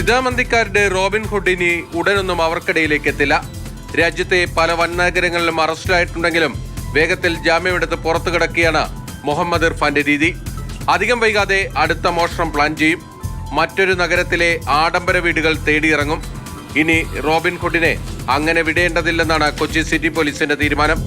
സിതാമന്തിക്കാരുടെ Robin hood ഇനി ഉടനൊന്നും അവർക്കിടയിലേക്ക് എത്തില്ല. രാജ്യത്തെ പല വൻനഗരങ്ങളിലും അറസ്റ്റിലായിട്ടുണ്ടെങ്കിലും വേഗത്തിൽ ജാമ്യമെടുത്ത് പുറത്തു കിടക്കുകയാണ് മുഹമ്മദ് ഇർഫാന്റെ രീതി. അധികം വൈകാതെ അടുത്ത മോഷണം പ്ലാൻ ചെയ്യും. മറ്റൊരു നഗരത്തിലെ ആഡംബര വീടുകൾ തേടിയിറങ്ങും. ഇനി റോബിൻ ഹുഡിനെ അങ്ങനെ വിടേണ്ടതില്ലെന്നാണ് കൊച്ചി സിറ്റി പോലീസിന്റെ തീരുമാനം.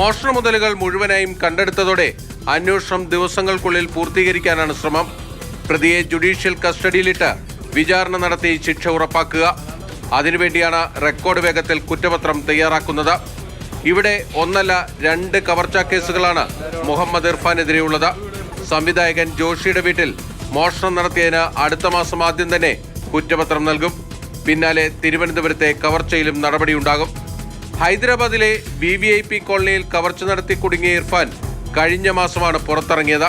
മോഷണ മുതലുകൾ മുഴുവനായും കണ്ടെടുത്തതോടെ അന്വേഷണം ദിവസങ്ങൾക്കുള്ളിൽ പൂർത്തീകരിക്കാനാണ് ശ്രമം. പ്രതിയെ ജുഡീഷ്യൽ കസ്റ്റഡിയിലിട്ട് വിചാരണ നടത്തി ശിക്ഷ ഉറപ്പാക്കുക. അതിനുവേണ്ടിയാണ് റെക്കോർഡ് വേഗത്തിൽ കുറ്റപത്രം തയ്യാറാക്കുന്നത്. ഇവിടെ ഒന്നല്ല രണ്ട് കവർച്ചാ കേസുകളാണ് മുഹമ്മദ് ഇർഫാനെതിരെയുള്ളത്. സംവിധായകൻ ജോഷിയുടെ വീട്ടിൽ മോഷണം നടത്തിയതിന് അടുത്ത മാസം ആദ്യം തന്നെ കുറ്റപത്രം നൽകും. പിന്നാലെ തിരുവനന്തപുരത്തെ കവർച്ചയിലും നടപടിയുണ്ടാകും. ഹൈദരാബാദിലെ വി വി ഐ പി കോളനിയിൽ കവർച്ച നടത്തി കുടുങ്ങിയ ഇർഫാൻ കഴിഞ്ഞ മാസമാണ് പുറത്തിറങ്ങിയത്.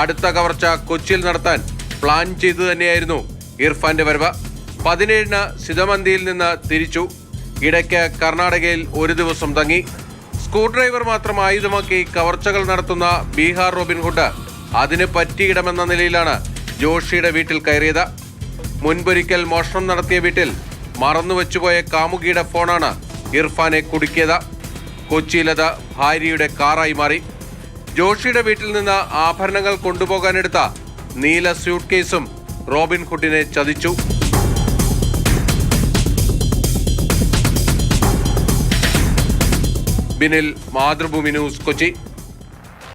അടുത്ത കവർച്ച കൊച്ചിയിൽ നടത്താൻ പ്ലാൻ ചെയ്തു തന്നെയായിരുന്നു ഇർഫാന്റെ വരവ്. പതിനേഴിന് സിതമന്തിയിൽ നിന്ന് തിരിച്ചു. ഇടയ്ക്ക് കർണാടകയിൽ ഒരു ദിവസം തങ്ങി. സ്ക്രൂ ഡ്രൈവർ മാത്രം ആയുധമാക്കി കവർച്ചകൾ നടത്തുന്ന ബീഹാർ റോബിൻഹുഡ് അതിന് പറ്റിയിടമെന്ന നിലയിലാണ് ജോഷിയുടെ വീട്ടിൽ കയറിയത്. മുൻപൊരിക്കൽ മോഷണം നടത്തിയ വീട്ടിൽ മറന്നു വെച്ചുപോയ കാമുകിയുടെ ഫോണാണ് ഇർഫാനെ കുടുക്കിയത്. കൊച്ചിയിലത് ഭാര്യയുടെ കാറായി മാറി. ജോഷിയുടെ വീട്ടിൽ നിന്ന് ആഭരണങ്ങൾ കൊണ്ടുപോകാനെടുത്ത നീല സ്യൂട്ട് കേസും റോബിൻ ഹുഡിനെ ചതിച്ചു. ബിനിൽ മാതൃഭൂമി ന്യൂസ് കൊച്ചി.